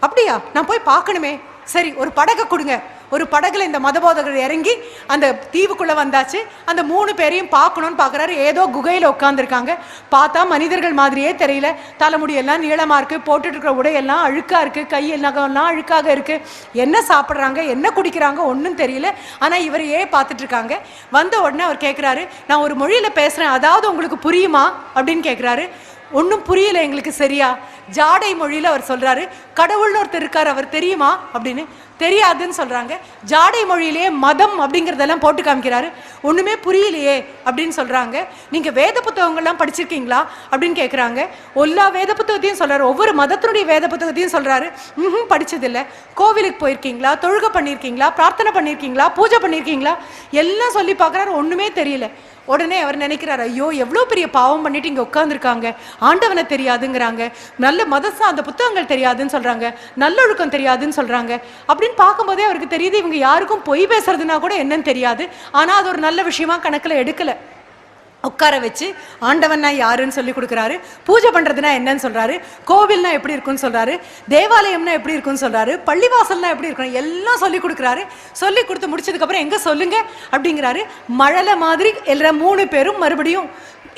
அப்படியா? நான் போய் பார்க்கணுமே. சரி ஒரு படகை கொடுங்க. ஒரு படகுல இந்த மதபோதகர் இறங்கி அந்த தீவுக்குள்ள வந்தாச்சு. அந்த மூணு பேரையும் பார்க்கணும்னு பார்க்குறாரு. ஏதோ குகையில் உட்காந்துருக்காங்க பார்த்தா மனிதர்கள் மாதிரியே தெரியல. தலைமுடியெல்லாம் நீளமா இருக்கு. போட்டுட்டு இருக்கிற உடையெல்லாம் அழுக்கா இருக்கு. கை நகம்லாம் அழுக்காக இருக்கு. என்ன சாப்பிட்றாங்க? என்ன குடிக்கிறாங்க? ஒன்றும் தெரியல. ஆனால் இவரையே பார்த்துட்டு இருக்காங்க வந்த உடனே அவர் கேட்குறாரு நான் ஒரு மொழியில் பேசுகிறேன் அதாவது உங்களுக்கு புரியுமா? அப்படின்னு கேட்குறாரு ஒன்றும் புரியல எங்களுக்கு சரியா. ஜாடை மொழியில் அவர் சொல்கிறாரு கடவுள்னு ஒருத்தர் இருக்கார் அவர் தெரியுமா? அப்படின்னு. தெரியாதுன்னு சொல்கிறாங்க ஜாடை மொழியிலேயே மதம் அப்படிங்கிறதெல்லாம் போட்டு காமிக்கிறாரு. ஒன்றுமே புரியலையே அப்படின்னு சொல்கிறாங்க நீங்கள் வேத புத்தகங்கள்லாம் படிச்சிருக்கீங்களா அப்படின்னு கேட்குறாங்க எல்லா வேத புத்தகத்தையும் சொல்கிறாரு ஒவ்வொரு மதத்தினுடைய வேத புத்தகத்தையும் சொல்கிறாரு ம் படித்ததில்லை கோவிலுக்கு போயிருக்கீங்களா? தொழுகை பண்ணியிருக்கீங்களா பிரார்த்தனை பண்ணியிருக்கீங்களா பூஜை பண்ணியிருக்கீங்களா எல்லாம் சொல்லி பார்க்குறாரு ஒன்றுமே தெரியல. உடனே அவர் நினைக்கிறார் ஐயோ எவ்வளோ பெரிய பாவம் பண்ணிட்டு இங்கே உட்காந்துருக்காங்க ஆண்டவனை தெரியாதுங்கிறாங்க. நல்ல மதசா அந்த புத்தகங்கள் தெரியாதுன்னு சொல்கிறாங்க நல்லொழுக்கம் தெரியாதுன்னு சொல்கிறாங்க அப்படின்னு பார்க்கும்போதே அவருக்கு தெரியுது இவங்க யாருக்கும் பொய் பேசுறதுனா கூட என்னன்னு தெரியாது. ஆனால் அது ஒரு நல்ல விஷயமா கணக்கில் எடுக்கலை. உட்கார வச்சு ஆண்டவன்னா யாருன்னு சொல்லி கொடுக்குறாரு. பூஜை பண்ணுறதுனா என்னன்னு சொல்கிறாரு கோவில்னா எப்படி இருக்கும்னு சொல்கிறாரு தேவாலயம்னா எப்படி இருக்கும்னு சொல்கிறாரு பள்ளிவாசல்னா எப்படி இருக்கும் எல்லாம் சொல்லி கொடுக்குறாரு. சொல்லி கொடுத்து முடிச்சதுக்கப்புறம் எங்கே சொல்லுங்க? அப்படிங்கிறாரு. மழலை மாதிரி எல்லா மூணு பேரும் மறுபடியும்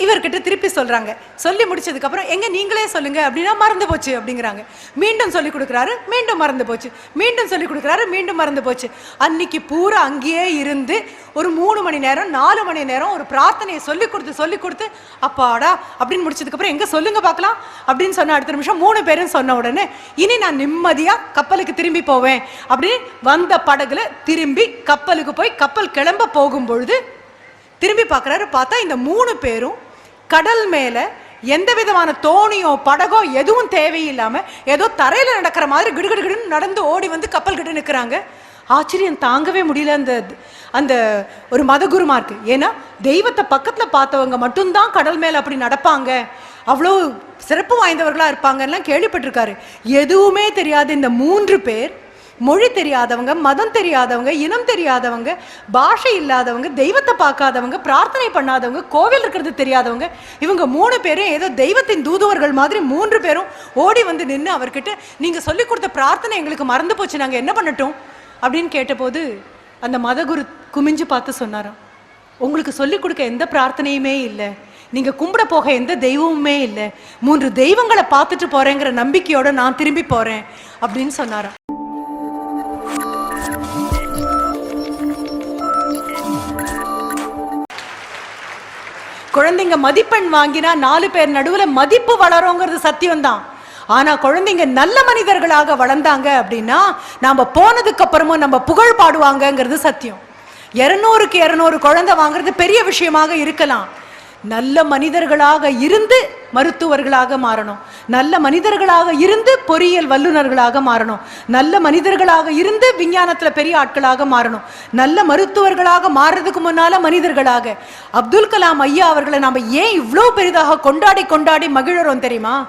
இவர்கிட்ட திருப்பி சொல்கிறாங்க சொல்லி முடிச்சதுக்கப்புறம் எங்கே நீங்களே சொல்லுங்கள் அப்படின்னா மறந்து போச்சு அப்படிங்கிறாங்க. மீண்டும் சொல்லி கொடுக்குறாரு மீண்டும் மறந்து போச்சு. மீண்டும் சொல்லி கொடுக்குறாரு மீண்டும் மறந்து போச்சு. அன்னைக்கு பூரா அங்கேயே இருந்து ஒரு மூணு மணி நேரம் நாலு மணி நேரம் ஒரு பிரார்த்தனையை சொல்லி கொடுத்து சொல்லி கொடுத்து அப்பாடா அப்படின்னு முடிச்சதுக்கப்புறம் எங்கே சொல்லுங்கள் பார்க்கலாம் அப்படின்னு சொன்ன அடுத்த நிமிஷம் மூணு பேரும் சொன்ன உடனே இனி நான் நிம்மதியாக கப்பலுக்கு திரும்பி போவேன் அப்படின்னு வந்த படகுல திரும்பி கப்பலுக்கு போய் கப்பல் கிளம்ப போகும் பொழுது திரும்பி பார்க்குறாரு. பார்த்தா இந்த மூணு பேரும் கடல் மேலே எந்த விதமான தோணியோ படகோ எதுவும் தேவையில்லாமல் ஏதோ தரையில் நடக்கிற மாதிரி கிடுகிடுகிடுன்னு நடந்து ஓடி வந்து கப்பல் கிட்ட நிற்கிறாங்க ஆச்சரியம் தாங்கவே முடியல அந்த அந்த ஒரு மதகுருமாருக்கு ஏன்னா தெய்வத்தை பக்கத்தில் பார்த்தவங்க மட்டும்தான் கடல் மேலே அப்படி நடப்பாங்க. அவ்வளோ சிறப்பு வாய்ந்தவர்களாக இருப்பாங்கலாம் கேள்விப்பட்டிருக்காரு. எதுவுமே தெரியாத இந்த மூன்று பேர் மொழி தெரியாதவங்க மதம் தெரியாதவங்க இனம் தெரியாதவங்க பாஷை இல்லாதவங்க தெய்வத்தை பார்க்காதவங்க பிரார்த்தனை பண்ணாதவங்க கோவில் இருக்கிறது தெரியாதவங்க இவங்க மூணு பேரும் ஏதோ தெய்வத்தின் தூதுவர்கள் மாதிரி மூன்று பேரும் ஓடி வந்து நின்று அவர்கிட்ட நீங்கள் சொல்லி கொடுத்த பிரார்த்தனை எங்களுக்கு மறந்து போச்சு நாங்கள் என்ன பண்ணட்டும்? அப்படின்னு கேட்டபோது அந்த மதகுரு குமிஞ்சு பார்த்து சொன்னாராம் உங்களுக்கு சொல்லிக் கொடுக்க எந்த பிரார்த்தனையுமே இல்லை. நீங்கள் கும்பிட போக எந்த தெய்வமுமே இல்லை. மூன்று தெய்வங்களை பார்த்துட்டு போகிறேங்கிற நம்பிக்கையோடு நான் திரும்பி போகிறேன் அப்படின்னு சொன்னாராம். குழந்தைங்க மதிப்பெண் வாங்கினா நாலு பேர் நடுவில் மதிப்பு வளருங்கிறது சத்தியம்தான். ஆனா குழந்தைங்க நல்ல மனிதர்களாக வளர்ந்தாங்க அப்படின்னா நாம போனதுக்கு அப்புறமும் நம்ம புகழ் பாடுவாங்கங்கிறது சத்தியம். இருநூறுக்கு இருநூறு குழந்தை வாங்குறது பெரிய விஷயமாக இருக்கலாம். நல்ல மனிதர்களாக இருந்து மருத்துவர்களாக மாறணும். நல்ல மனிதர்களாக இருந்து பொறியியல் வல்லுநர்களாக மாறணும். நல்ல மனிதர்களாக இருந்து விஞ்ஞானத்தில் பெரிய ஆட்களாக மாறணும். நல்ல மருத்துவர்களாக மாறுறதுக்கு முன்னால மனிதர்களாக. அப்துல் கலாம் ஐயா அவர்களை நாம ஏன் இவ்வளோ பெரிதாக கொண்டாடி கொண்டாடி மகிழறோம் தெரியுமா?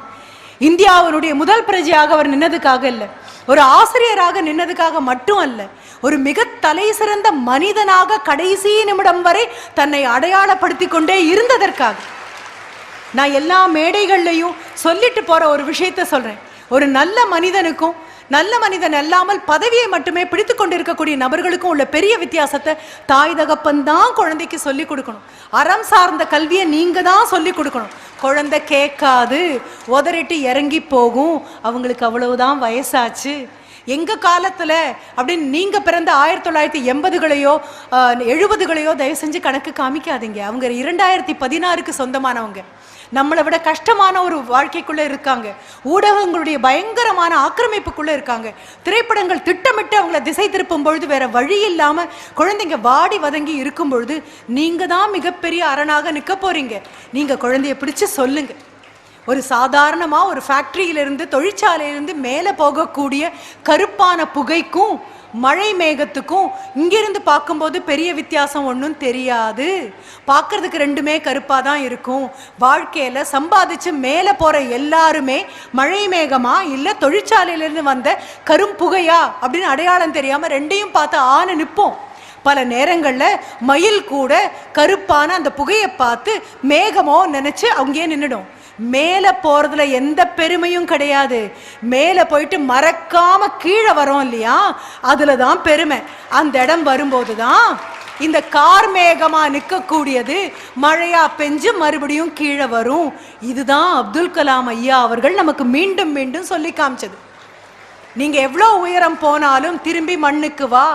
இந்தியாவினுடைய முதல் பிரஜையாக அவர் நின்னதுக்காக இல்லை. ஒரு ஆசிரியராக நின்னதுக்காக மட்டும் அல்ல. ஒரு மிக தலை சிறந்த மனிதனாக கடைசி நிமிடம் வரை தன்னை அடையாளப்படுத்தி கொண்டே இருந்ததற்காக. நான் எல்லா மேடைகள்லையும் சொல்லிட்டு போற ஒரு விஷயத்த சொல்றேன். ஒரு நல்ல மனிதனுக்கும் நல்ல மனிதன் அல்லாமல் பதவியை மட்டுமே பிடித்து கொண்டிருக்கக்கூடிய நபர்களுக்கும் உள்ள பெரிய வித்தியாசத்தை தாய் தகப்பன் தான் குழந்தைக்கு சொல்லிக் கொடுக்கணும். அறம் சார்ந்த கல்வியை நீங்க தான் சொல்லிக் கொடுக்கணும். குழந்தை கேட்காது. உதறிட்டு இறங்கி போகும். அவங்களுக்கு அவ்வளவுதான் வயசாச்சு. எங்க காலத்துல அப்படின்னு நீங்க பிறந்த ஆயிரத்தி தொள்ளாயிரத்தி எண்பதுகளையோ எழுபதுகளையோ தயவு செஞ்சு கணக்கு காமிக்காதீங்க. அவங்க இரண்டாயிரத்தி பதினாறுக்கு சொந்தமானவங்க. நம்மளை விட கஷ்டமான ஒரு வாழ்க்கைக்குள்ளே இருக்காங்க. ஊடகங்களுடைய பயங்கரமான ஆக்கிரமிப்புக்குள்ளே இருக்காங்க. திரைப்படங்கள் திட்டமிட்டு அவங்கள திசை திருப்பும் பொழுது வேற வழி இல்லாமல் குழந்தைங்க வாடி வதங்கி இருக்கும் பொழுது நீங்கள் தான் மிகப்பெரிய அரணாக நிற்க போறீங்க. நீங்கள் குழந்தைய பிடிச்சு சொல்லுங்க. ஒரு சாதாரணமாக ஒரு ஃபேக்ட்ரியிலிருந்து தொழிற்சாலையிலிருந்து மேலே போகக்கூடிய கருப்பான புகைக்கும் மழை மேகத்துக்கும் இங்கிருந்து பார்க்கும்போது பெரிய வித்தியாசம் ஒன்றும் தெரியாது. பார்க்கறதுக்கு ரெண்டுமே கருப்பாக தான் இருக்கும். வாழ்க்கையில் சம்பாதிச்சு மேலே போகிற எல்லாருமே மழை மேகமா இல்லை தொழிற்சாலையிலேருந்து வந்த கரும் புகையா அப்படின்னு அடையாளம் தெரியாமல் ரெண்டையும் பார்த்து ஆன நிற்போம். பல நேரங்களில் மயில் கூட கருப்பான அந்த புகையை பார்த்து மேகமோ நினச்சி அங்கேயே நின்றுடும் மேலே போறதுல எந்த பெருமையும் கிடையாது. மேலே போயிட்டு மறக்காம கீழே வரோம் இல்லையா? அதில் தான் பெருமை. அந்த இடம் வரும்போது தான் இந்த கார்மேகமா நிற்கக்கூடியது மழையா பெஞ்சு மறுபடியும் கீழே வரும். இதுதான் அப்துல் கலாம் ஐயா அவர்கள் நமக்கு மீண்டும் மீண்டும் சொல்லி காமிச்சது. நீங்க எவ்வளோ உயரம் போனாலும் திரும்பி மண்ணுக்கு வா.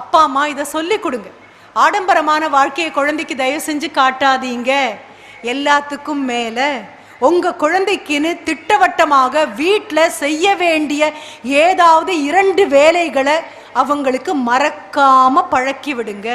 அப்பா அம்மா இதை சொல்லி கொடுங்க. ஆடம்பரமான வாழ்க்கையை குழந்தைக்கு தயவு செஞ்சு காட்டாதீங்க. எல்லாத்துக்கும் மேலே உங்க குழந்தைக்குன்னு திட்டவட்டமாக வீட்டில் செய்ய வேண்டிய ஏதாவது இரண்டு வேலைகளை அவங்களுக்கு மறக்காம பழக்கி விடுங்க.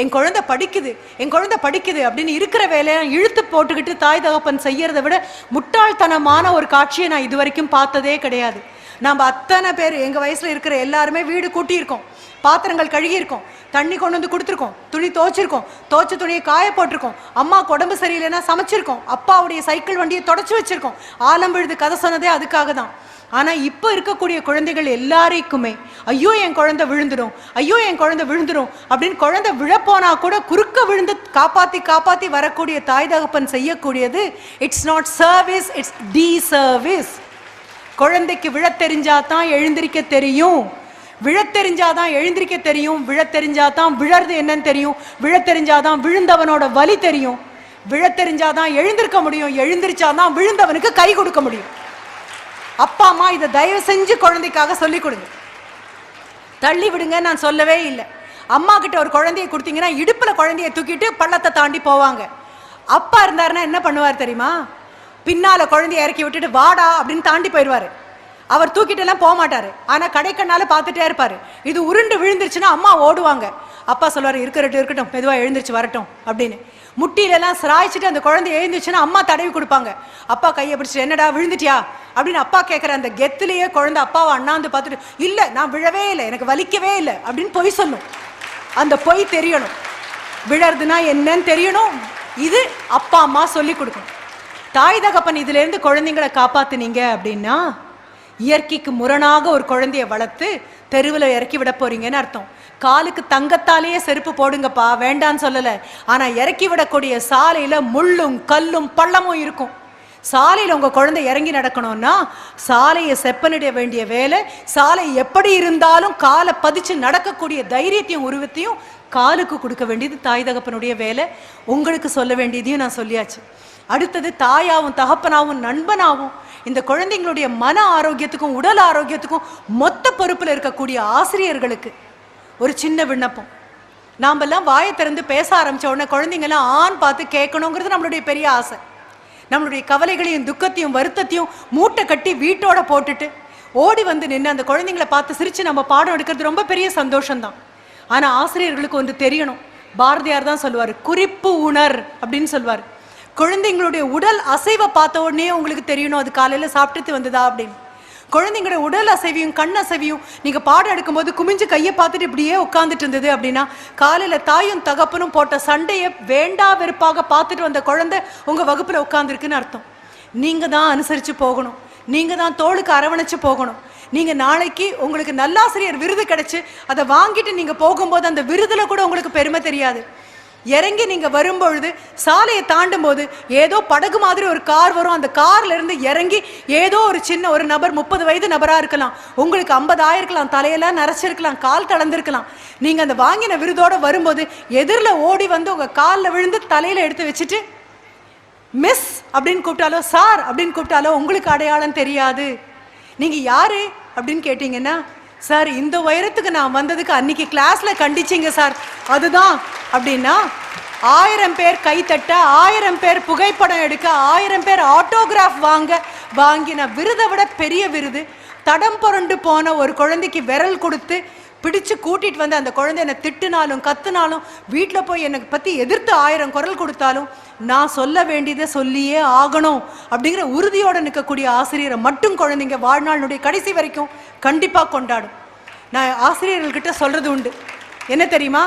என் குழந்தை படிக்குது என் குழந்தை படிக்குது அப்படின்னு இருக்கிற வேலையை இழுத்து போட்டுக்கிட்டு தாய் தகப்பன் செய்யறதை விட முட்டாள்தனமான ஒரு காட்சியை நான் இது வரைக்கும் பார்த்ததே கிடையாது. நம்ம அத்தனை பேர் எங்கள் வயசில் இருக்கிற எல்லாருமே வீடு கூட்டியிருக்கோம். பாத்திரங்கள் கழுகியிருக்கோம். தண்ணி கொண்டு வந்து கொடுத்துருக்கோம். துணி துவைச்சிருக்கோம். துவைச்ச துணியை காய போட்டிருக்கோம். அம்மாவுக்கு உடம்பு சரியில்லைன்னா சமைச்சிருக்கோம். அப்பாவுடைய சைக்கிள் வண்டியை தொடச்சி வச்சிருக்கோம். ஆலம் விழுது கதை சொன்னதே அதுக்காக தான். ஆனால் இப்போ இருக்கக்கூடிய குழந்தைகள் எல்லாரைக்குமே ஐயோ என் குழந்தை விழுந்துடும் ஐயோ என் குழந்தை விழுந்துடும் அப்படின்னு குழந்தை விழப்போனா கூட குறுக்க விழுந்து காப்பாற்றி காப்பாற்றி வரக்கூடிய தாய் தகப்பன் செய்யக்கூடியது it's not service it's the service குழந்தைக்கு விழ தெரிஞ்சாதான் எழுந்திருக்க தெரியும். விழத் தெரிஞ்சாதான் எழுந்திருக்க தெரியும் விழத் தெரிஞ்சாதான் விழறது என்னன்னு தெரியும் விழத் தெரிஞ்சாதான் விழுந்தவனோட வலி தெரியும். விழத் தெரிஞ்சாதான் எழுந்திருக்க முடியும் எழுந்திருச்சாதான் விழுந்தவனுக்கு கை கொடுக்க முடியும். அப்பா அம்மா இதை தயவு செஞ்சு குழந்தைக்காக சொல்லி கொடுங்க. தள்ளி விடுங்க நான் சொல்லவே இல்லை. அம்மா கிட்ட ஒரு குழந்தைய கொடுத்தீங்கன்னா இடுப்புல குழந்தைய தூக்கிட்டு பள்ளத்தை தாண்டி போவாங்க. அப்பா இருந்தாருன்னா என்ன பண்ணுவார் தெரியுமா? பின்னால குழந்தைய இறக்கி விட்டுட்டு வாடா அப்படின்னு தாண்டி போயிடுவாரு. அவர் தூக்கிட்டு எல்லாம் போக மாட்டாரு ஆனா கடைக்கண்ணால பார்த்துட்டே இருப்பாரு. இது உருண்டு விழுந்துருச்சுன்னா அம்மா ஓடுவாங்க. அப்பா சொல்வார் இருக்கட்டும் இருக்கட்டும் மெதுவாக எழுந்திருச்சு வரட்டும் அப்படின்னு. முட்டியில எல்லாம் சிராய்ச்சிட்டு அந்த குழந்தை எழுந்துச்சுன்னா அம்மா தடவி கொடுப்பாங்க. அப்பா கையை பிடிச்சிட்டு என்னடா விழுந்துட்டியா? அப்படின்னு அப்பா கேட்குற அந்த கெத்துலயே குழந்தை அப்பாவை அண்ணாந்து பார்த்துட்டு இல்ல நான் விழவே இல்லை எனக்கு வலிக்கவே இல்லை அப்படின்னு பொய் சொல்லும். அந்த பொய் தெரியணும். விழறதுனா என்னன்னு தெரியணும். இது அப்பா அம்மா சொல்லி கொடுக்கணும். தாய் தகப்பன் இதுல இருந்து குழந்தைங்களை காப்பாத்துனீங்க அப்படின்னா இயற்கைக்கு முரணாக ஒரு குழந்தைய வளர்த்து தெருவில் இறக்கி விட போறீங்கன்னு அர்த்தம். காலுக்கு தங்கத்தாலேயே செருப்பு போடுங்கப்பா வேண்டான்னு சொல்லலை. ஆனால் இறக்கி விடக்கூடிய சாலையில் முள்ளும் கல்லும் பள்ளமும் இருக்கும். சாலையில் உங்கள் குழந்தை இறங்கி நடக்கணும்னா சாலையை செப்பனிட வேண்டிய வேலை சாலை எப்படி இருந்தாலும் காலை பதிச்சு நடக்கக்கூடிய தைரியத்தையும் உருவத்தையும் காலுக்கு கொடுக்க வேண்டியது தாய் தகப்பனுடைய வேலை. உங்களுக்கு சொல்ல வேண்டியதையும் நான் சொல்லியாச்சு. அடுத்தது தாயாவும் தகப்பனாவும் நண்பனாவும் இந்த குழந்தைங்களுடைய மன ஆரோக்கியத்துக்கும் உடல் ஆரோக்கியத்துக்கும் மொத்த பொறுப்பில் இருக்கக்கூடிய ஆசிரியர்களுக்கு ஒரு சின்ன விண்ணப்பம். நாமெல்லாம் வாயை திறந்து பேச ஆரம்பித்த உடனே குழந்தைங்கெல்லாம் ஆண் பார்த்து கேட்கணுங்கிறது நம்மளுடைய பெரிய ஆசை. நம்மளுடைய கவலைகளையும் துக்கத்தையும் வருத்தத்தையும் மூட்டை கட்டி வீட்டோட போட்டுட்டு ஓடி வந்து நின்று அந்த குழந்தைங்களை பார்த்து சிரித்து நம்ம பாடம் எடுக்கிறது ரொம்ப பெரிய சந்தோஷம்தான். ஆனால் ஆசிரியர்களுக்கு ஒன்று தெரியணும். பாரதியார் தான் சொல்லுவார் குறிப்பு உணர் அப்படின்னு சொல்லுவார். குழந்தைங்களுடைய உடல் அசைவை பார்த்த உடனே உங்களுக்கு தெரியணும் அது காலையில் சாப்பிட்டுட்டு வந்ததா அப்படின்னு. குழந்தைங்களோட உடல் அசைவையும் கண் அசைவையும் நீங்கள் பாடம் எடுக்கும்போது குமிஞ்சு கையை பார்த்துட்டு இப்படியே உட்காந்துட்டு இருந்தது அப்படின்னா காலையில் தாயும் தகப்பனும் போட்ட சண்டையை வேண்டா வெறுப்பாக பார்த்துட்டு வந்த குழந்தை உங்கள் வகுப்பில் உட்காந்துருக்குன்னு அர்த்தம். நீங்கள் தான் அனுசரித்து போகணும். நீங்கள் தான் தோளுக்கு அரவணைச்சு போகணும். நீங்கள் நாளைக்கு உங்களுக்கு நல்லாசிரியர் விருது கிடச்சி அதை வாங்கிட்டு நீங்கள் போகும்போது அந்த விருதில் கூட உங்களுக்கு பெருமை தெரியாது. இறங்கி நீங்கள் வரும்பொழுது சாலையை தாண்டும் போது ஏதோ படகு மாதிரி ஒரு கார் வரும். அந்த கார்லேருந்து இறங்கி ஏதோ ஒரு சின்ன ஒரு நபர் முப்பது வயது நபராக இருக்கலாம். உங்களுக்கு ஐம்பதாயிரம் இருக்கலாம் தலையெல்லாம் நரைச்சிருக்கலாம். கால் தளர்ந்துருக்கலாம். நீங்கள் அந்த வாங்கின விருதோடு வரும்போது எதிரில் ஓடி வந்து உங்கள் காலில் விழுந்து தலையில் எடுத்து வச்சுட்டு மிஸ் அப்படின்னு கூப்பிட்டாலோ சார் அப்படின்னு கூப்பிட்டாலோ உங்களுக்கு அடையாளம் தெரியாது. நீங்கள் யார் அப்படின்னு கேட்டிங்கன்னா சார் இந்த உயரத்துக்கு நான் வந்ததுக்கு அன்னைக்கு கிளாஸ்ல கண்டிச்சிங்க சார். அதுதான். அப்படின்னா ஆயிரம் பேர் கைத்தட்ட ஆயிரம் பேர் புகைப்படம் எடுக்க ஆயிரம் பேர் ஆட்டோகிராஃப் வாங்க வாங்கின விருதை விட பெரிய விருது. தடம் புரண்டு போன ஒரு குழந்தைக்கு விரல் கொடுத்து பிடிச்சு கூட்டிட்டு வந்து அந்த குழந்தை என்னை திட்டுனாலும் கத்துனாலும் வீட்டில் போய் எனக்கு பற்றி எதிர்த்து ஆயிரம் குரல் கொடுத்தாலும் நான் சொல்ல வேண்டியதை சொல்லியே ஆகணும் அப்படிங்கிற உறுதியோடு நிற்கக்கூடிய ஆசிரியரை மட்டும் குழந்தைங்க வாழ்நாளினுடைய கடைசி வரைக்கும் கண்டிப்பாக கொண்டாடும். நான் ஆசிரியர்கள்கிட்ட சொல்கிறது உண்டு. என்ன தெரியுமா?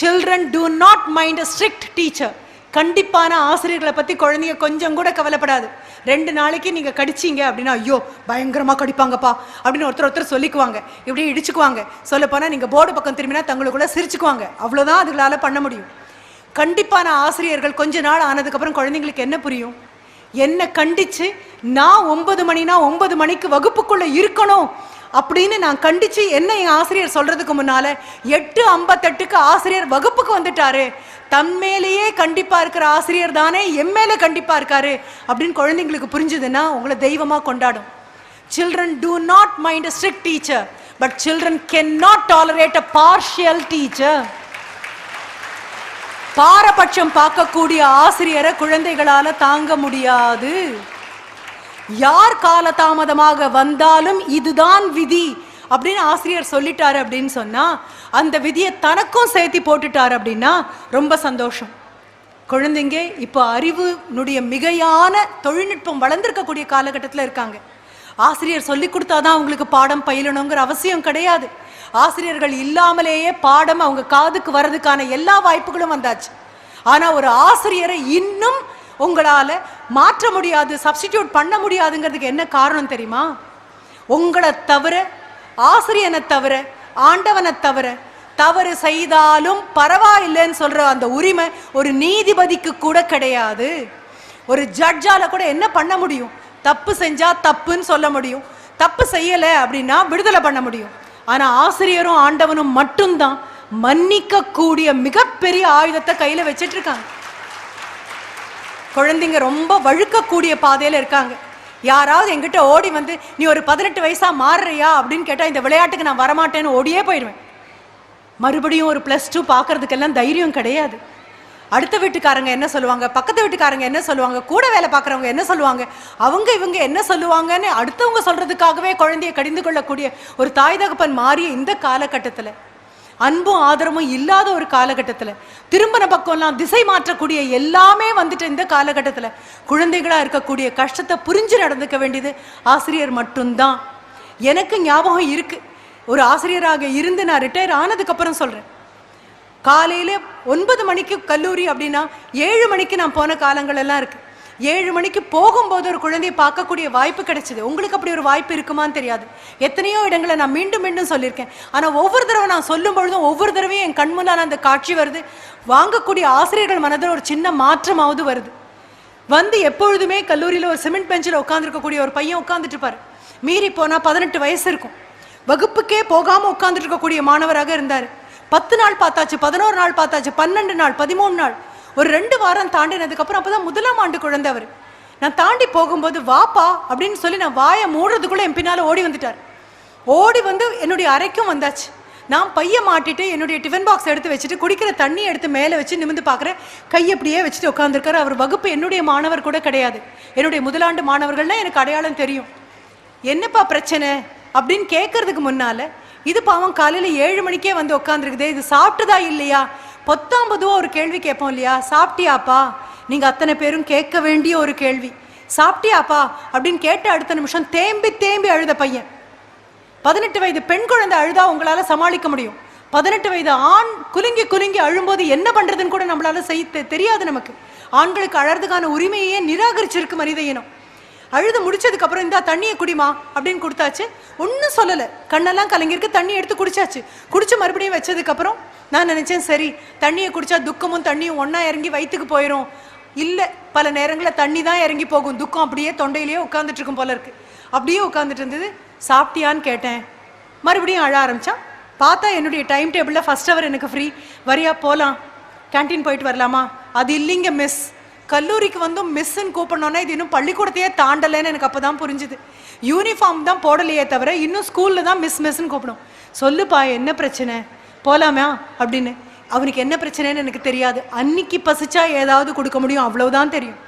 Children do not mind a strict teacher கண்டிப்பான ஆசிரியர்களை பற்றி குழந்தைங்க கொஞ்சம் கூட கவலைப்படாது. ரெண்டு நாளைக்கு நீங்கள் கடிச்சீங்க அப்படின்னா ஐயோ பயங்கரமாக கடிப்பாங்கப்பா அப்படின்னு ஒருத்தர் ஒருத்தர் சொல்லிக்குவாங்க. இப்படியே இடிச்சுக்குவாங்க. சொல்லப்போனால் நீங்கள் போர்டு பக்கம் திரும்பினா தங்களுக்குள்ள சிரிச்சுக்குவாங்க. அவ்வளோதான் அதுகளால் பண்ண முடியும். கண்டிப்பான ஆசிரியர்கள் கொஞ்ச நாள் ஆனதுக்கப்புறம் குழந்தைங்களுக்கு என்ன புரியும்? என்ன கண்டிச்சு நான் ஒன்பது மணினா ஒன்பது மணிக்கு வகுப்புக்குள்ள இருக்கணும். அப்படின்னு நான் கண்டிச்சு என்ன என் ஆசிரியர் சொல்றதுக்கு முன்னால எட்டு ஐம்பத்தெட்டுக்கு ஆசிரியர் வகுப்புக்கு வந்துட்டாரு. தன்மேலேயே கண்டிப்பா இருக்கிற ஆசிரியர் தானே எம்மேல கண்டிப்பா இருக்காரு அப்படின்னு குழந்தைங்களுக்கு புரிஞ்சுதுன்னா உங்களை தெய்வமா கொண்டாடும். Children do not mind strict teacher but children can not tolerate a partial teacher பாரபட்சம் பார்க்கக்கூடிய ஆசிரியரை குழந்தைகளால தாங்க முடியாது. யார் காலதாமதமாக வந்தாலும் இதுதான் விதி அப்படின்னு ஆசிரியர் சொல்லிட்டாரு அப்படின்னு சொன்னா அந்த விதியை தனக்கும் சேர்த்தி போட்டுட்டாரு அப்படின்னா ரொம்ப சந்தோஷம். குழந்தைங்க இப்போ அறிவுனுடைய மிகையான தொழில்நுட்பம் வளர்ந்துருக்கக்கூடிய காலகட்டத்தில் இருக்காங்க. ஆசிரியர் சொல்லி கொடுத்தாதான் அவங்களுக்கு பாடம் பயிலணுங்கிற அவசியம் கிடையாது. ஆசிரியர்கள் இல்லாமலேயே பாடம் அவங்க காதுக்கு வர்றதுக்கான எல்லா வாய்ப்புகளும் வந்தாச்சு. ஆனால் ஒரு ஆசிரியரை இன்னும் உங்களால் மாற்ற முடியாது சப்ஸ்டிடியூட் பண்ண முடியாதுங்கிறதுக்கு என்ன காரணம் தெரியுமா? உங்களை தவிர ஆசிரியனை தவிர ஆண்டவனை தவிர தவறு செய்தாலும் பரவாயில்லைன்னு சொல்கிற அந்த உரிமை ஒரு நீதிபதிக்கு கூட கிடையாது. ஒரு ஜட்ஜால கூட என்ன பண்ண முடியும்? தப்பு செஞ்சா தப்புன்னு சொல்ல முடியும். தப்பு செய்யலை அப்படின்னா விடுதலை பண்ண முடியும். ஆனால் ஆசிரியரும் ஆண்டவனும் மட்டும்தான் மன்னிக்கக்கூடிய மிகப்பெரிய ஆயுதத்தை கையில் வச்சிட்ருக்காங்க குழந்தைங்க ரொம்ப வழுக்கக்கூடிய பாதையில் இருக்காங்க. யாராவது எங்கிட்ட ஓடி வந்து நீ ஒரு பதினெட்டு வயசா மாறுறியா? அப்படின்னு கேட்டால் இந்த விளையாட்டுக்கு நான் வரமாட்டேன்னு ஓடியே போயிடுவேன். மறுபடியும் ஒரு ப்ளஸ் டூ பார்க்கறதுக்கெல்லாம் தைரியம் கிடையாது. அடுத்த வீட்டுக்காரங்க என்ன சொல்லுவாங்க? பக்கத்து வீட்டுக்காரங்க என்ன சொல்லுவாங்க? கூட வேலை பார்க்குறவங்க என்ன சொல்லுவாங்க? அவங்க இவங்க என்ன சொல்லுவாங்கன்னு அடுத்தவங்க சொல்கிறதுக்காகவே குழந்தைய கடிந்து கொள்ளக்கூடிய ஒரு தாய் தகப்பன் மாறிய இந்த காலகட்டத்தில் அன்பும் ஆதரவும் இல்லாத ஒரு காலகட்டத்தில் திரும்பின பக்கம்லாம் திசை மாற்றக்கூடிய எல்லாமே வந்துட்டு இந்த காலகட்டத்தில். குழந்தைகளாக இருக்கக்கூடிய கஷ்டத்தை புரிஞ்சு நடந்துக்க வேண்டியது ஆசிரியர் மட்டும்தான். எனக்கு ஞாபகம் இருக்குது ஒரு ஆசிரியராக இருந்து நான் ரிட்டையர் ஆனதுக்கப்புறம் சொல்கிறேன் காலையில் ஒன்பது மணிக்கு கல்லூரி அப்படின்னா ஏழு மணிக்கு நான் போன காலங்கள் எல்லாம் இருக்குது ஏழு மணிக்கு போகும்போது ஒரு குழந்தையை பார்க்கக்கூடிய வாய்ப்பு கிடைச்சது. உங்களுக்கு அப்படி ஒரு வாய்ப்பு இருக்குமான்னு தெரியாது. எத்தனையோ இடங்களை நான் மீண்டும் மீண்டும் சொல்லியிருக்கேன். ஆனால் ஒவ்வொரு தடவை நான் சொல்லும் பொழுதும் ஒவ்வொரு தடவையும் என் கண் முன்னால் அந்த காட்சி வருது. வாங்கக்கூடிய ஆசிரியர்கள் மனதில் ஒரு சின்ன மாற்றமாவது வருது. வந்து எப்பொழுதுமே கல்லூரியில் ஒரு சிமெண்ட் பெஞ்சில் உட்காந்துருக்கக்கூடிய ஒரு பையன் உட்காந்துட்டு இருப்பார் மீறி போனால் பதினெட்டு வயசு இருக்கும். வகுப்புக்கே போகாமல் உட்காந்துட்டு இருக்கக்கூடிய மாணவராக இருந்தார். பத்து நாள் பார்த்தாச்சு பதினோரு நாள் பார்த்தாச்சு பன்னெண்டு நாள் பதிமூணு நாள். ஒரு ரெண்டு வாரம் தாண்டினதுக்கப்புறம் அப்போ தான் முதலாம் ஆண்டு குழந்தை அவர். நான் தாண்டி போகும்போது வாப்பா அப்படின்னு சொல்லி நான் வாயை மூடுறதுக்குள்ளே என் பின்னால் ஓடி வந்துட்டார். ஓடி வந்து என்னுடைய அறைக்கும் வந்தாச்சு. நான் பைய மாட்டிட்டு என்னுடைய டிஃபன் பாக்ஸ் எடுத்து வச்சுட்டு குடிக்கிற தண்ணி எடுத்து மேலே வச்சு நிமிந்து பார்க்குறேன். கை அப்படியே வச்சுட்டு உட்காந்துருக்காரு அவர் வகுப்பு என்னுடைய மாணவர் கூட கிடையாது. என்னுடைய முதலாண்டு மாணவர்கள்னால் எனக்கு அடையாளம் தெரியும். என்னப்பா பிரச்சனை? அப்படின்னு கேட்கறதுக்கு முன்னால இது பாவம் காலையில் ஏழு மணிக்கே வந்து உட்காந்துருக்குதே இது சாப்பிட்டதா இல்லையா? பொத்தாம் பொதுவாக ஒரு கேள்வி கேட்போம் இல்லையா? சாப்பிட்டியாப்பா? நீங்கள் அத்தனை பேரும் கேட்க வேண்டிய ஒரு கேள்வி. சாப்பிட்டியாப்பா? அப்படின்னு கேட்ட அடுத்த நிமிஷம் தேம்பி தேம்பி அழுத பையன். பதினெட்டு வயது பெண் குழந்தை அழுதா உங்களால் சமாளிக்க முடியும். பதினெட்டு வயது ஆண் குலுங்கி குலுங்கி அழும்போது என்ன பண்ணுறதுன்னு கூட நம்மளால செய்ய தெரியாது நமக்கு. ஆண்களுக்கு அழறதுக்கான உரிமையே நிராகரிச்சிருக்கு மனித இனம். அழுது முடிச்சதுக்கு அப்புறம் இந்தா தண்ணியை குடிமா அப்படின்னு கொடுத்தாச்சு. ஒன்றும் சொல்லலை. கண்ணெல்லாம் கலங்கிருக்கு தண்ணி எடுத்து குடிச்சாச்சு. குடிச்சு மறுபடியும் வச்சதுக்கு அப்புறம் நான் நினைச்சேன் சரி தண்ணியை குடிச்சா துக்கமும் தண்ணியும் ஒன்றா இறங்கி வயிற்றுக்கு போயிடும் இல்லை பல நேரங்களில் தண்ணி தான் இறங்கி போகும். துக்கம் அப்படியே தொண்டையிலேயே உட்காந்துட்டு இருக்கும் போல இருக்கு. அப்படியே உட்காந்துட்டு இருந்தது. சாப்பிட்டியான்னு கேட்டேன். மறுபடியும் அழ ஆரம்பித்தான் பார்த்தா என்னுடைய டைம் டேபிளில் ஃபர்ஸ்ட் ஹவர் எனக்கு ஃப்ரீ வரியா போகலாம் கேண்டீன் போயிட்டு வரலாமா? அது இல்லைங்க மிஸ் கல்லூரிக்கு வந்து மிஸ்ன்னு கூப்பிடணுன்னா இது இன்னும் பள்ளிக்கூடத்தையே தாண்டலைன்னு எனக்கு அப்போ தான் புரிஞ்சுது. யூனிஃபார்ம் தான் போடலையே தவிர இன்னும் ஸ்கூலில் தான் மிஸ் மிஸ்ன்னு கூப்பிடும். சொல்லுப்பா என்ன பிரச்சனை? போகலாமா அப்படின்னு. அவனுக்கு என்ன பிரச்சனைன்னு எனக்கு தெரியாது. அன்னைக்கு பசிச்சா ஏதாவது கொடுக்க முடியும். அவ்வளவுதான் தெரியும்.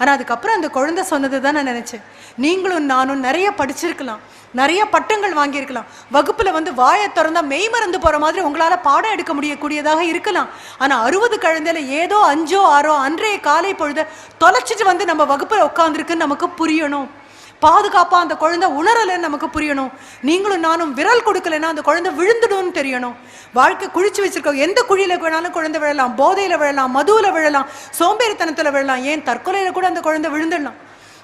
ஆனால் அதுக்கப்புறம் அந்த குழந்தை சொன்னது தான் நான் நினச்சேன். நீங்களும் நானும் நிறைய படிச்சிருக்கலாம். நிறைய பட்டங்கள் வாங்கியிருக்கலாம். வகுப்பில் வந்து வாயை திறந்தா மெய் மறந்து போகிற மாதிரி உங்களால் பாடம் எடுக்க முடியக்கூடியதாக இருக்கலாம். ஆனால் அறுபது குழந்தையில ஏதோ அஞ்சோ ஆறோ அன்றைய காலை பொழுத தொலைச்சிட்டு வந்து நம்ம வகுப்பில் உட்காந்துருக்குன்னு நமக்கு புரியணும். பாதுகாப்பா அந்த குழந்தை உணரலைன்னு நமக்கு புரியணும். நீங்களும் நானும் விரல் கொடுக்கலைன்னா அந்த குழந்தை விழுந்துடும்னு தெரியணும். வாழ்க்கை குழிச்சு வச்சிருக்க எந்த குழியில வேணாலும் குழந்தை விழலாம் போதையில விழலாம் மதுவில் விழலாம் சோம்பேறித்தனத்துல விழலாம். ஏன் தற்கொலையில கூட அந்த குழந்தை விழுந்துடலாம்?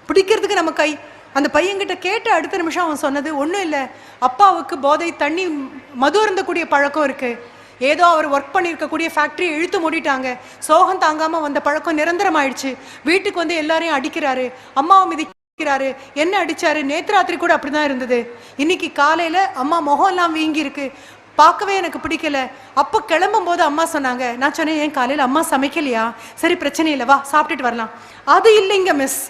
பிடிக்கிறதுக்கு நம்ம கை. அந்த பையன்கிட்ட கேட்ட அடுத்த நிமிஷம் அவன் சொன்னது ஒன்றும் இல்லை. அப்பாவுக்கு போதை தண்ணி மது இருந்தக்கூடிய பழக்கம் இருக்கு. ஏதோ அவர் ஒர்க் பண்ணியிருக்கக்கூடிய ஃபேக்ட்ரியை இழுத்து மூடிட்டாங்க. சோகம் தாங்காமல் வந்த பழக்கம் நிரந்தரமாயிடுச்சு. வீட்டுக்கு வந்து எல்லாரையும் அடிக்கிறாரு. அம்மாவை மிதிக்கிறாரு என்ன அடிச்சாரு? நேத்ராத்திரி கூட அப்படிதான் இருந்தது. இன்னைக்கு காலையில அம்மா முகம் எல்லாம் வீங்கி இருக்கு. பார்க்கவே எனக்கு பிடிக்கல. அப்போ கிளம்பும் போது அம்மா சொன்னாங்க நான் சொன்னேன் ஏன் காலையில் அம்மா சமைக்கலையா? சரி பிரச்சனை இல்லை வா சாப்பிட்டுட்டு வரலாம். அது இல்லைங்க மிஸ்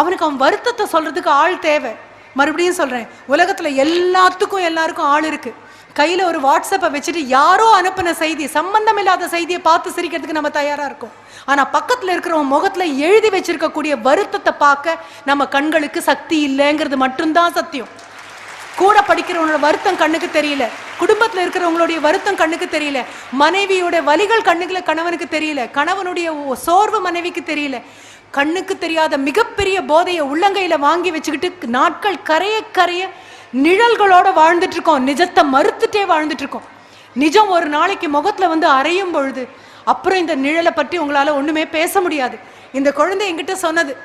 அவனுக்கு அவன் வருத்தத்தை சொல்றதுக்கு ஆள் தேவை. மறுபடியும் சொல்றேன் உலகத்துல எல்லாத்துக்கும் எல்லாருக்கும் ஆள் இருக்கு. கையில் ஒரு வாட்ஸ்அப்பை வச்சுட்டு யாரோ அனுப்பின செய்தி சம்பந்தம் இல்லாத செய்தியை பார்த்து சிரிக்கிறதுக்கு நம்ம தயாராக இருக்கோம். ஆனால் பக்கத்தில் இருக்கிறவங்க முகத்தில் எழுதி வச்சிருக்கக்கூடிய வருத்தத்தை பார்க்க நம்ம கண்களுக்கு சக்தி இல்லைங்கிறது மட்டும்தான் சத்தியம். கூட படிக்கிறவங்களோட வருத்தம் கண்ணுக்கு தெரியல. குடும்பத்தில் இருக்கிறவங்களுடைய வருத்தம் கண்ணுக்கு தெரியல. மனைவியோட வலிகள் கண்ணுக்குல கணவனுக்கு தெரியல. கணவனுடைய சோர்வு மனைவிக்கு தெரியல. கண்ணுக்கு தெரியாத மிகப்பெரிய போதையை உள்ளங்கையில் வாங்கி வச்சுக்கிட்டு நாட்கள் கரைய கரைய நிழல்களோட வாழ்ந்துட்டு இருக்கோம் நிஜத்தை மறுத்துட்டே வாழ்ந்துட்டு இருக்கோம் நிஜம் ஒரு நாளைக்கு முகத்துல வந்து அரையும் பொழுது அப்புறம் இந்த நிழலை பற்றி உங்களால ஒண்ணுமே பேச முடியாது. இந்த குழந்தை என்கிட்ட சொன்னது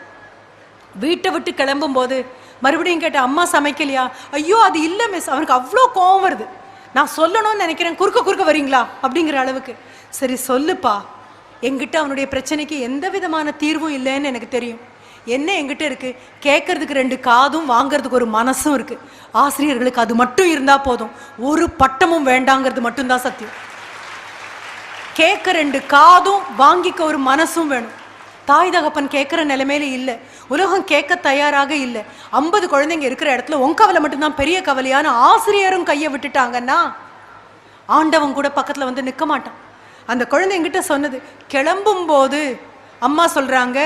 வீட்டை விட்டு கிளம்பும் போது மறுபடியும் கேட்ட அம்மா சமைக்கலையா? ஐயோ அது இல்லை மிஸ் அவனுக்கு அவ்வளோ கோவம் வருது. நான் சொல்லணும்னு நினைக்கிறேன். குறுக்க குறுக்க வரீங்களா? அப்படிங்கிற அளவுக்கு. சரி சொல்லுப்பா. எங்கிட்ட அவனுடைய பிரச்சனைக்கு எந்த விதமான தீர்வும் இல்லைன்னு எனக்கு தெரியும். என்ன என்கிட்ட இருக்கு? கேட்கறதுக்கு ரெண்டு காதும் வாங்குறதுக்கு ஒரு மனசும் இருக்கு. ஆசிரியர்களுக்கு அது மட்டும் இருந்தா போதும். ஒரு பட்டமும் வேண்டாங்கிறது மட்டும்தான் சத்தியம். கேட்க ரெண்டு காதும் வாங்கிக்க ஒரு மனசும் வேணும். தாய் தகப்பன் கேட்குற நிலைமையில இல்லை. உலகம் கேட்க தயாராக இல்லை. ஐம்பது குழந்தைங்க இருக்கிற இடத்துல உன் கவலை மட்டும்தான் பெரிய கவலையான ஆசிரியரும் கையை விட்டுட்டாங்கன்னா ஆண்டவன் கூட பக்கத்தில் வந்து நிற்க மாட்டான். அந்த குழந்தைங்கிட்ட சொன்னது கிளம்பும் போது அம்மா சொல்கிறாங்க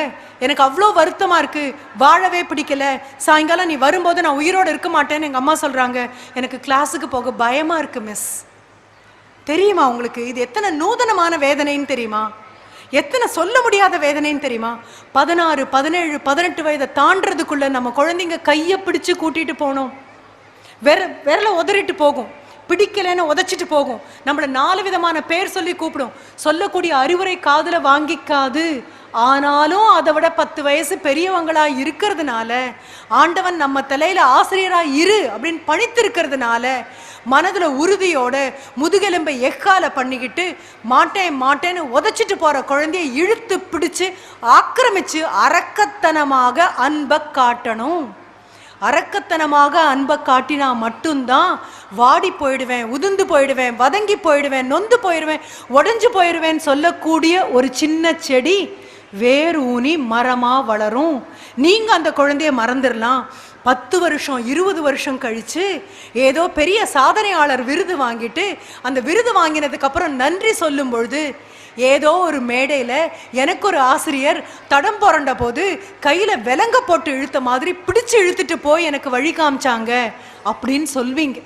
எனக்கு அவ்வளோ வருத்தமாக இருக்குது வாழவே பிடிக்கல. சாயங்காலம் நீ வரும்போது நான் உயிரோடு இருக்க மாட்டேன்னு எங்கள் அம்மா சொல்கிறாங்க எனக்கு கிளாஸுக்கு போக பயமாக இருக்குது மிஸ் தெரியுமா உங்களுக்கு? இது எத்தனை நூதனமான வேதனைன்னு தெரியுமா? எத்தனை சொல்ல முடியாத வேதனைன்னு தெரியுமா? பதினாறு பதினேழு பதினெட்டு வயதை தாண்டறதுக்குள்ள நம்ம குழந்தைங்க கையை பிடிச்சு கூட்டிகிட்டு போனோம். விர விரல உதறிட்டு போகும். பிடிக்கலைன்னு உதைச்சிட்டு போகும். நம்மளை நாலு விதமான பேர் சொல்லி கூப்பிடும். சொல்லக்கூடிய அறிவுரை காதில் வாங்கிக்காது. ஆனாலும் அதை விட பத்து வயசு பெரியவங்களா இருக்கிறதுனால ஆண்டவன் நம்ம தலையில ஆசிரியரா இரு அப்படின்னு பணித்திருக்கிறதுனால மனதுல உறுதியோட முதுகெலும்பை எக்கால பண்ணிக்கிட்டு மாட்டேன் மாட்டேன்னு உதைச்சிட்டு போற குழந்தைய இழுத்து பிடிச்சு ஆக்கிரமிச்சு அரக்கத்தனமாக அன்பை காட்டணும். அரக்கத்தனமாக அன்பை காட்டினா மட்டும்தான் வாடி போயிடுவேன் உதிர்ந்து போயிடுவேன் வதங்கி போயிடுவேன் நொந்து போயிடுவேன் உடஞ்சு போயிடுவேன் சொல்லக்கூடிய ஒரு சின்ன செடி வேர் ஊனி மரமாக வளரும். நீங்கள் அந்த குழந்தைய மறந்துடலாம். பத்து வருஷம் இருபது வருஷம் கழித்து ஏதோ பெரிய சாதனையாளர் விருது வாங்கிட்டு அந்த விருது வாங்கினதுக்கப்புறம் நன்றி சொல்லும் பொழுது ஏதோ ஒரு மேடையில் எனக்கு ஒரு ஆசிரியர் தடம் புரண்ட போது கையில் விலங்க போட்டு இழுத்த மாதிரி பிடிச்சி இழுத்துட்டு போய் எனக்கு வழி காமிச்சாங்க அப்படின்னு சொல்வீங்க.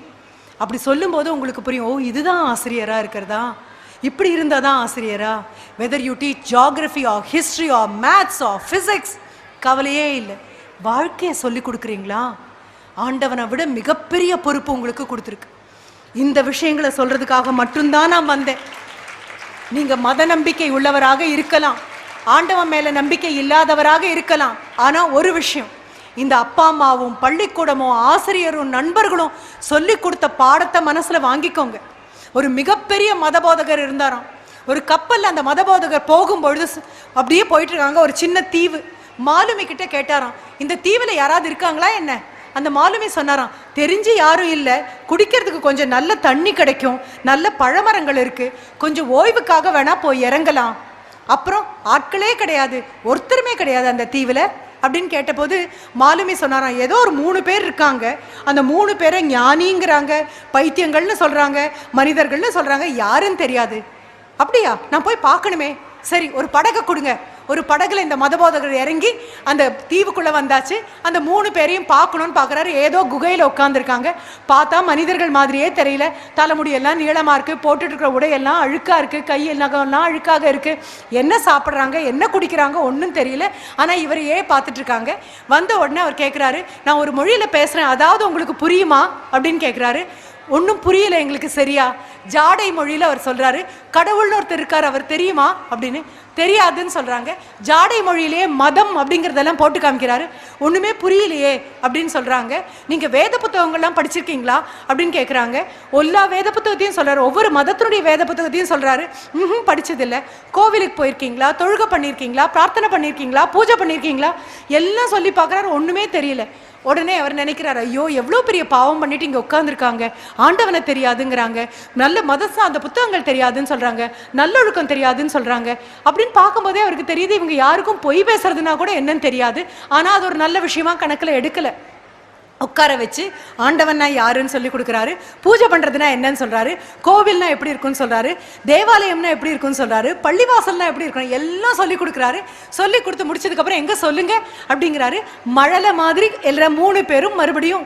அப்படி சொல்லும்போது உங்களுக்கு புரியும் ஓ இதுதான் ஆசிரியராக இருக்கிறதா? இப்படி இருந்தால் தான் ஆசிரியரா? Whether you teach geography or history or maths or physics கவலையே இல்லை. வாழ்க்கையை சொல்லி கொடுக்குறீங்களா? ஆண்டவனை விட மிகப்பெரிய பொறுப்பு உங்களுக்கு கொடுத்துருக்கு. இந்த விஷயங்களை சொல்கிறதுக்காக மட்டும்தான் நான் வந்தேன். நீங்கள் மத நம்பிக்கை உள்ளவராக இருக்கலாம். ஆண்டவன் மேலே நம்பிக்கை இல்லாதவராக இருக்கலாம். ஆனால் ஒரு விஷயம் இந்த அப்பா அம்மாவும் பள்ளிக்கூடமும் ஆசிரியரும் நண்பர்களும் சொல்லி கொடுத்த பாடத்தை மனசில் வாங்கிக்கோங்க. ஒரு மிகப்பெரிய மதபோதகர் இருந்தாராம். ஒரு கப்பலில் அந்த மதபோதகர் போகும்பொழுது அப்படியே போயிட்டுருக்காங்க. ஒரு சின்ன தீவு. மாலுமி கிட்டே கேட்டாராம் இந்த தீவில் யாராவது இருக்காங்களா என்ன? அந்த மாலுமி சொன்னாராம் தெரிஞ்சு யாரும் இல்லை. குடிக்கிறதுக்கு கொஞ்சம் நல்ல தண்ணி கிடைக்கும். நல்ல பழமரங்கள் இருக்குது கொஞ்சம் ஓய்வுக்காக வேணால் போய் இறங்கலாம். அப்புறம் ஆட்களே கிடையாது. ஒருத்தருமே கிடையாது அந்த தீவில். அப்படின்னு கேட்டபோது மாலுமி சொன்னாராம் ஏதோ ஒரு மூணு பேர் இருக்காங்க. அந்த மூணு பேரை ஞானிங்கிறாங்க பைத்தியங்கள்னு சொல்கிறாங்க மனிதர்கள்னு சொல்கிறாங்க யாருன்னு தெரியாது. அப்படியா? நான் போய் பார்க்கணுமே. சரி ஒரு படகை கொடுங்க. ஒரு படகுல இந்த மதபோதகர் இறங்கி அந்த தீவுக்குள்ள வந்தாச்சு. அந்த மூணு பேரையும் பார்க்கணும்னு பார்க்குறாரு. ஏதோ குகையில் உட்காந்துருக்காங்க பார்த்தா மனிதர்கள் மாதிரியே தெரியல. தலைமுடியெல்லாம் நீளமாக இருக்குது போட்டுட்டு இருக்கிற உடையெல்லாம் அழுக்காக இருக்குது கை நகம்லாம் அழுக்காக இருக்குது என்ன சாப்பிட்றாங்க? என்ன குடிக்கிறாங்க? ஒன்றும் தெரியல. ஆனால் இவரையே பார்த்துட்டு இருக்காங்க வந்த உடனே அவர் கேட்குறாரு நான் ஒரு மொழியில் பேசுகிறேன் அதாவது உங்களுக்கு புரியுமா? அப்படின்னு கேட்குறாரு ஒன்றும் புரியல எங்களுக்கு சரியா. ஜாடை மொழியில் அவர் சொல்கிறாரு கடவுள்னு ஒருத்தர் இருக்கார் அவர் தெரியுமா? அப்படின்னு. தெரியாதுன்னு சொல்கிறாங்க ஜாடை மொழியிலேயே மதம் அப்படிங்கிறதெல்லாம் போட்டு காமிக்கிறாரு. ஒன்றுமே புரியலையே அப்படின்னு சொல்கிறாங்க நீங்கள் வேத புத்தகங்கள்லாம் படிச்சிருக்கீங்களா? அப்படின்னு கேட்குறாங்க எல்லா வேத புத்தகத்தையும் சொல்கிறாரு ஒவ்வொரு மதத்தினுடைய வேத புத்தகத்தையும் சொல்கிறாரு ம் படித்ததில்லை கோவிலுக்கு போயிருக்கீங்களா? தொழுகை பண்ணியிருக்கீங்களா? பிரார்த்தனை பண்ணியிருக்கீங்களா? பூஜை பண்ணியிருக்கீங்களா? எல்லாம் சொல்லி பார்க்குறாரு. ஒன்றுமே தெரியல. உடனே அவர் நினைக்கிறார் ஐயோ எவ்வளோ பெரிய பாவம் பண்ணிட்டு இங்கே உட்காந்துருக்காங்க ஆண்டவனை தெரியாதுங்கிறாங்க. நல்ல மதசா அந்த புத்தகங்கள் தெரியாதுன்னு சொல்கிறாங்க நல்லொழுக்கம் தெரியாதுன்னு சொல்கிறாங்க அப்படின்னு பார்க்கும்போதே அவருக்கு தெரியுது இவங்க யாருக்கும் பொய் பேசுறதுனா கூட என்னன்னு தெரியாது. ஆனால் அது ஒரு நல்ல விஷயமா கணக்கில் எடுக்கல. உட்கார வச்சு ஆண்டவன்னா யாருன்னு சொல்லி கொடுக்குறாரு. பூஜை பண்ணுறதுனா என்னன்னு சொல்கிறாரு கோவில்னா எப்படி இருக்கும்னு சொல்கிறாரு தேவாலயம்னா எப்படி இருக்கும்னு சொல்கிறாரு பள்ளிவாசல்னா எப்படி இருக்கும் எல்லாம் சொல்லி கொடுக்குறாரு. சொல்லி கொடுத்து முடிச்சதுக்கப்புறம் எங்கே சொல்லுங்க? அப்படிங்கிறாரு. மழலை மாதிரி எல்லா மூணு பேரும் மறுபடியும்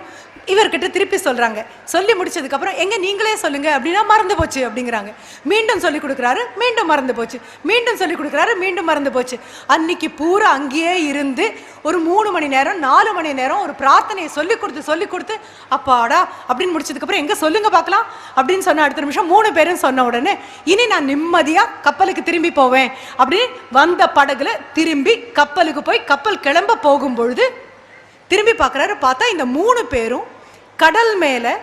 இவர்கிட்ட திருப்பி சொல்கிறாங்க சொல்லி முடிச்சதுக்கப்புறம் எங்கே நீங்களே சொல்லுங்கள் அப்படின்னா மறந்து போச்சு அப்படிங்கிறாங்க. மீண்டும் சொல்லி கொடுக்குறாரு மீண்டும் மறந்து போச்சு. மீண்டும் சொல்லி கொடுக்குறாரு மீண்டும் மறந்து போச்சு. அன்னைக்கு பூரா அங்கேயே இருந்து ஒரு மூணு மணி நேரம் நாலு மணி நேரம் ஒரு பிரார்த்தனையை சொல்லி கொடுத்து சொல்லி கொடுத்து அப்பாடா அப்படின்னு முடிச்சதுக்கப்புறம் எங்கே சொல்லுங்கள் பார்க்கலாம் அப்படின்னு சொன்ன அடுத்த நிமிஷம் மூணு பேரும் சொன்ன உடனே இனி நான் நிம்மதியாக கப்பலுக்கு திரும்பி போவேன் அப்படின்னு வந்த படகுல திரும்பி கப்பலுக்கு போய் கப்பல் கிளம்ப போகும் பொழுது திரும்பி பார்க்குறாரு. பார்த்தா இந்த மூணு பேரும் கடல் மேலே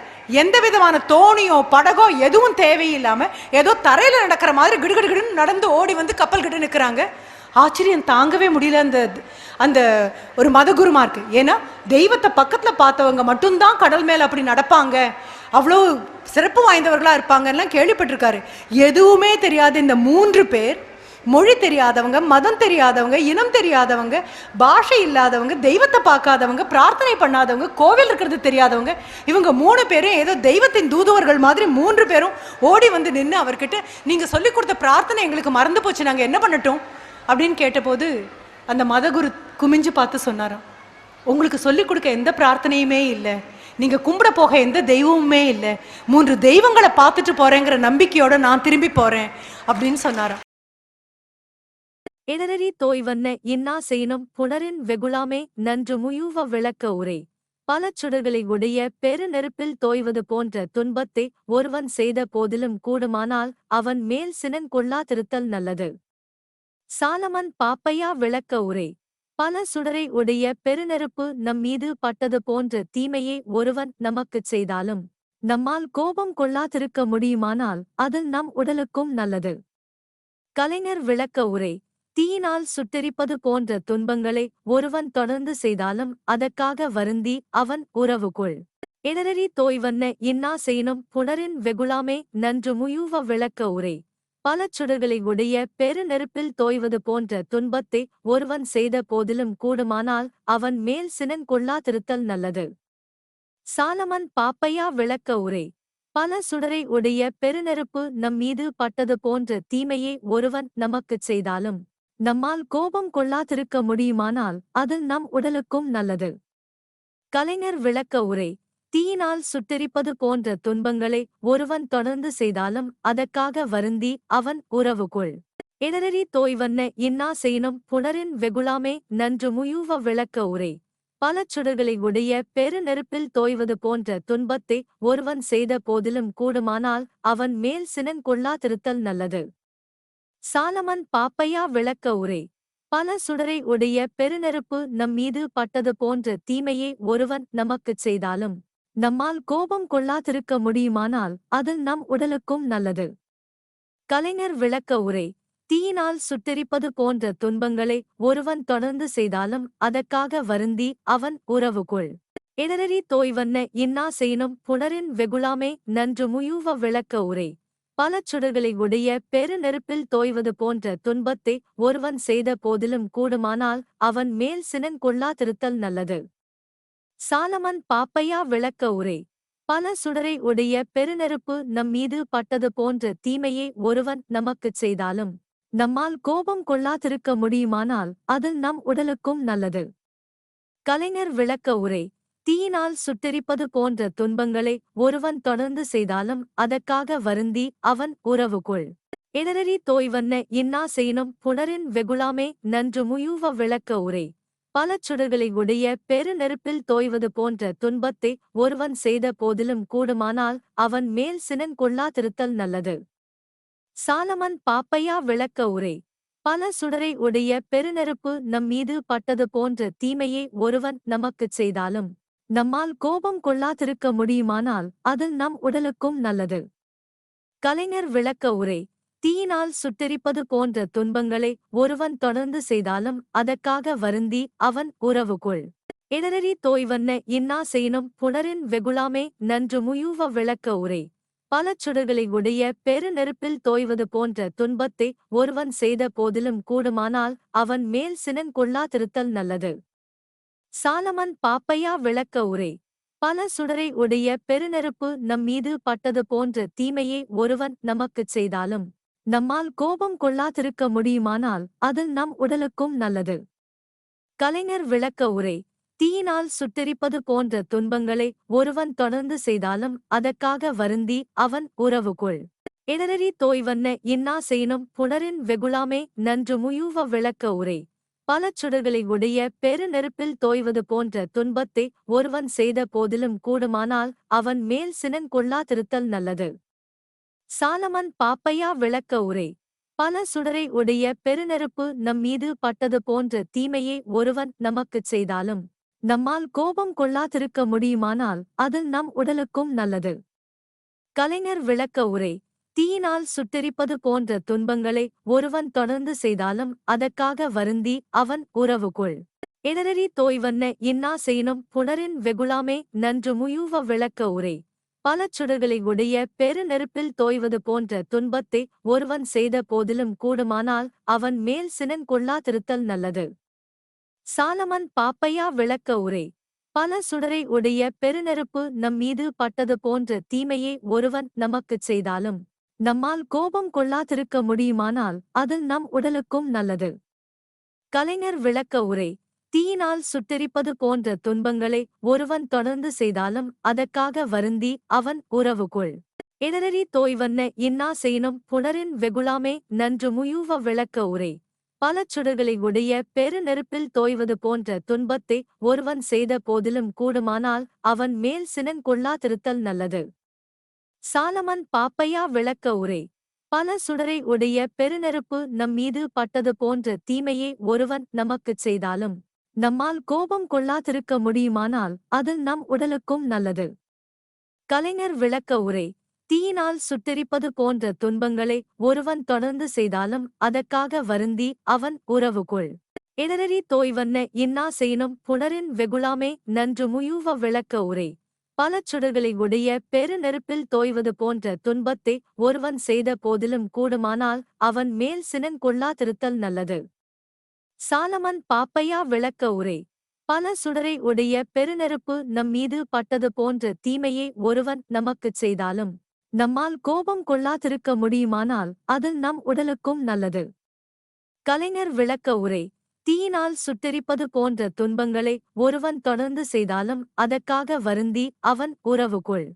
எந்த விதமான தோணியோ படகோ எதுவும் தேவையில்லாம ஏதோ தரையில நடக்கிற மாதிரி கிடுகிடுகிடுன்னு நடந்து ஓடி வந்து கப்பல் கிட்ட நிற்கிறாங்க ஆச்சரியம் தாங்கவே முடியல அந்த அந்த ஒரு மதகுருமாருக்கு ஏன்னா தெய்வத்தை பக்கத்துல பார்த்தவங்க மட்டும்தான் கடல் மேல அப்படி நடப்பாங்க. அவ்வளோ சிறப்பு வாய்ந்தவர்களா இருப்பாங்கலாம் கேள்விப்பட்டிருக்காரு. எதுவுமே தெரியாத இந்த மூன்று பேர் மொழி தெரியாதவங்க மதம் தெரியாதவங்க இனம் தெரியாதவங்க பாஷை இல்லாதவங்க தெய்வத்தை பார்க்காதவங்க பிரார்த்தனை பண்ணாதவங்க கோவில் இருக்கிறது தெரியாதவங்க இவங்க மூணு பேரும் ஏதோ தெய்வத்தின் தூதுவர்கள் மாதிரி மூன்று பேரும் ஓடி வந்து நின்று அவர்கிட்ட நீங்கள் சொல்லி கொடுத்த பிரார்த்தனை எங்களுக்கு மறந்து போச்சு நாங்கள் என்ன பண்ணட்டும்? அப்படின்னு கேட்டபோது அந்த மதகுரு குமிஞ்சு பார்த்து சொன்னாராம் உங்களுக்கு சொல்லிக் கொடுக்க எந்த பிரார்த்தனையுமே இல்லை. நீங்கள் கும்பிட போக எந்த தெய்வமுமே இல்லை. மூன்று தெய்வங்களை பார்த்துட்டு போகிறேங்கிற நம்பிக்கையோடு நான் திரும்பி போகிறேன் அப்படின்னு சொன்னாராம். இடரரி தோய்வன்ன இன்னா செய்யினும் புனரின் வெகுளாமே நன்று முயூவ விளக்க உரை. பல சுடர்களை உடைய பெரு நெருப்பில் தோய்வது போன்ற துன்பத்தை ஒருவன் செய்த போதிலும் கூடுமானால் அவன் மேல் சினங் கொள்ளாதிருத்தல் நல்லது. சாலமன் பாப்பையா விளக்க உரை. பல சுடரை உடைய பெருநெருப்பு நம் மீது பட்டது போன்ற தீமையை ஒருவன் நமக்குச் செய்தாலும் நம்மால் கோபம் கொள்ளாதிருக்க முடியுமானால் அது நம் உடலுக்கும் நல்லது. கலைஞர் விளக்க உரை. தீயினால் சுட்டெரிப்பது போன்ற துன்பங்களை ஒருவன் தொடர்ந்து செய்தாலும் அதற்காக வருந்தி அவன் உறவு கொள் இடரறி தோய்வன்ன இன்னா செய்யினும் புணரின் வெகுளாமே நன்று முயூவ விளக்க உரை. பல சுடர்களை உடைய பெரு நெருப்பில் தோய்வது போன்ற துன்பத்தை ஒருவன் செய்த போதிலும் கூடுமானால் அவன் மேல் சினங் கொள்ளாதிருத்தல் நல்லது. சாலமன் பாப்பையா விளக்க உரை. பல சுடரை உடைய பெருநெருப்பு நம் மீது பட்டது போன்ற தீமையை ஒருவன் நமக்குச் செய்தாலும் நம்மால் கோபம் கொள்ளாதிருக்க முடியுமானால் அது நம் உடலுக்கும் நல்லது. கலைஞர் விளக்க உரை தீயினால் சுட்டெரிப்பது போன்ற துன்பங்களை ஒருவன் தொடர்ந்து செய்தாலும் அதற்காக வருந்தி அவன் உறவு கொள் இடரறி தோய்வன்ன இன்னா செய்யணும் புணரின் வெகுளாமே நன்று முயூவ விளக்க உரை. பல சுடர்களை உடைய பெரு நெருப்பில் தோய்வது போன்ற துன்பத்தை ஒருவன் செய்த போதிலும் கூடுமானால் அவன் மேல் சினங் கொள்ளாதிருத்தல் நல்லது. சாலமன் பாப்பையா விளக்க உரை. பல சுடரை உடைய பெருநெருப்பு நம் மீது பட்டது போன்ற தீமையை ஒருவன் நமக்குச் செய்தாலும் நம்மால் கோபம் கொள்ளாதிருக்க முடியுமானால் அது நம் உடலுக்கும் நல்லது. கலைஞர் விளக்க உரை. தீயினால் சுட்டெரிப்பது போன்ற துன்பங்களை ஒருவன் தொடர்ந்து செய்தாலும் அதற்காக வருந்தி அவன் உறவு கொள் இடரறி தோய்வன்ன இன்னா செய்யினும் புணரின் வெகுளாமே நன்று முயூவ விளக்க உரை. பல சுடர்களை உடைய பெரு நெருப்பில் தோய்வது போன்ற துன்பத்தை ஒருவன் செய்த போதிலும் கூடுமானால் அவன் மேல் சினங் கொள்ளாதிருத்தல் நல்லது. சாலமன் பாப்பையா விளக்க உரை. பல சுடரை உடைய பெருநெருப்பு நம் மீது பட்டது போன்ற தீமையை ஒருவன் நமக்குச் செய்தாலும் நம்மால் கோபம் கொள்ளாதிருக்க முடியுமானால் அது நம் உடலுக்கும் நல்லது. கலைஞர் விளக்க உரை. தீயினால் சுட்டெரிப்பது போன்ற துன்பங்களை ஒருவன் தொடர்ந்து செய்தாலும் அதற்காக வருந்தி அவன் உறவு கொள் இடரறி தோய்வன்ன இன்னா செய்யினும் புணரின் வெகுளாமே நன்று முயூவ விளக்க உரை. பல சுடர்களை உடைய பெரு நெருப்பில் தோய்வது போன்ற துன்பத்தை ஒருவன் செய்த போதிலும் கூடுமானால் அவன் மேல் சினன் கொள்ளாதிருத்தல் நல்லது. சாலமன் பாப்பையா விளக்க உரை. பல சுடரை உடைய பெருநெருப்பு நம் மீது பட்டது போன்ற தீமையை ஒருவன் நமக்குச் செய்தாலும் நம்மால் கோபம் கொள்ளாதிருக்க முடியுமானால் அது நம் உடலுக்கும் நல்லது. கலைஞர் விளக்க உரை தீயினால் சுட்டெரிப்பது போன்ற துன்பங்களை ஒருவன் தொடர்ந்து செய்தாலும் அதற்காக வருந்தி அவன் உறவுகொள். இடரறி தோய்வன்ன இன்னா செய்யணும் புணரின் வெகுளாமே நன்று முயூவ விளக்க உரை. பல சுடர்களை உடைய பெரு நெருப்பில் தோய்வது போன்ற துன்பத்தை ஒருவன் செய்த போதிலும் கூடுமானால் அவன் மேல் சினன் கொள்ளாதிருத்தல் நல்லது. சாலமன் பாப்பையா விளக்க உரை. பல சுடரை உடைய பெருநெருப்பு நம் மீது பட்டது போன்ற தீமையை ஒருவன் நமக்குச் செய்தாலும் நம்மால் கோபம் கொள்ளாதிருக்க முடியுமானால் அது நம் உடலுக்கும் நல்லது. கலைஞர் விளக்க உரை. தீயினால் சுட்டெரிப்பது போன்ற துன்பங்களை ஒருவன் தொடர்ந்து செய்தாலும் அதற்காக வருந்தி அவன் உறவுகொள். இடரறி தோய்வன்ன இன்னா செய்யணும் புணரின் வெகுளாமே நன்று முயூவ விளக்க உரை. பல சுடர்களை உடைய பெரு நெருப்பில் தோய்வது போன்ற துன்பத்தை ஒருவன் செய்த போதிலும் கூடுமானால் அவன் மேல் சினன் கொள்ளாதிருத்தல் நல்லது. சாலமன் பாப்பையா விளக்க உரை. பல சுடரை உடைய பெருநெருப்பு நம் மீது பட்டது போன்ற தீமையை ஒருவன் நமக்குச் செய்தாலும் நம்மால் கோபம் கொள்ளாதிருக்க முடியுமானால் அது நம் உடலுக்கும் நல்லது. கலைஞர் விளக்க உரை. தீயினால் சுட்டெரிப்பது போன்ற துன்பங்களை ஒருவன் தொடர்ந்து செய்தாலும் அதற்காக வருந்தி அவன் உறவுகொள். இடரறி தோய்வன்ன இன்னா செய்யினும் புணரின் வெகுளாமே நன்று முயூவ விளக்க உரை. பல சுடர்களை உடைய பெரு நெருப்பில் தோய்வது போன்ற துன்பத்தை ஒருவன் செய்த போதிலும் கூடுமானால் அவன் மேல் சினன் கொள்ளாதிருத்தல் நல்லது. சாலமன் பாப்பையா விளக்க உரை. பல சுடரை உடைய பெருநெருப்பு நம் மீது பட்டது போன்ற தீமையை ஒருவன் நமக்குச் செய்தாலும் நம்மால் கோபம் கொள்ளாதிருக்க முடியுமானால் அது நம் உடலுக்கும் நல்லது. கலைஞர் விளக்க உரை தீயினால் சுட்டெரிப்பது போன்ற துன்பங்களை ஒருவன் தொடர்ந்து செய்தாலும் அதற்காக வருந்தி அவன் உறவுகொள் இடரறி தோய்வன்ன இன்னா செய்யணும் புணரின் வெகுளாமே நன்று முயூவ விளக்க உரை பல சுடர்களை உடைய பெரு நெருப்பில் தோய்வது போன்ற துன்பத்தை ஒருவன் செய்த போதிலும் கூடுமானால் அவன் மேல் சினன் கொள்ளாதிருத்தல் நல்லது. சாலமன் பாப்பையா விளக்க உரை. பல சுடரை உடைய பெருநெருப்பு நம் மீது பட்டது போன்ற தீமையை ஒருவன் நமக்குச் செய்தாலும் நம்மால் கோபம் கொள்ளாதிருக்க முடியுமானால் அது நம் உடலுக்கும் நல்லது. கலைஞர் விளக்க உரை. தீயினால் சுட்டெரிப்பது போன்ற துன்பங்களை ஒருவன் தொடர்ந்து செய்தாலும் அதற்காக வருந்தி அவன் உறவுகொள். இடரறி தோய்வன்ன இன்னா செய்யணும் புணரின் வெகுளாமே நன்று முயூவ விளக்க உரை. பல சுடர்களை உடைய பெரு நெருப்பில் தோய்வது போன்ற துன்பத்தை ஒருவன் செய்த போதிலும் கூடுமானால் அவன் மேல் சினன் கொள்ளாதிருத்தல் நல்லது. சாலமன் பாப்பையா விளக்க உரை. பல சுடரை உடைய பெருநெருப்பு நம் மீது பட்டது போன்ற தீமையை ஒருவன் நமக்குச் செய்தாலும் நம்மால் கோபம் கொள்ளாதிருக்க முடியுமானால் அது நம் உடலுக்கும் நல்லது. கலைஞர் விளக்க உரை. தீயினால் சுட்டெரிப்பது போன்ற துன்பங்களை ஒருவன் தொடர்ந்து செய்தாலும் அதற்காக வருந்தி அவன் உறவுக்குள்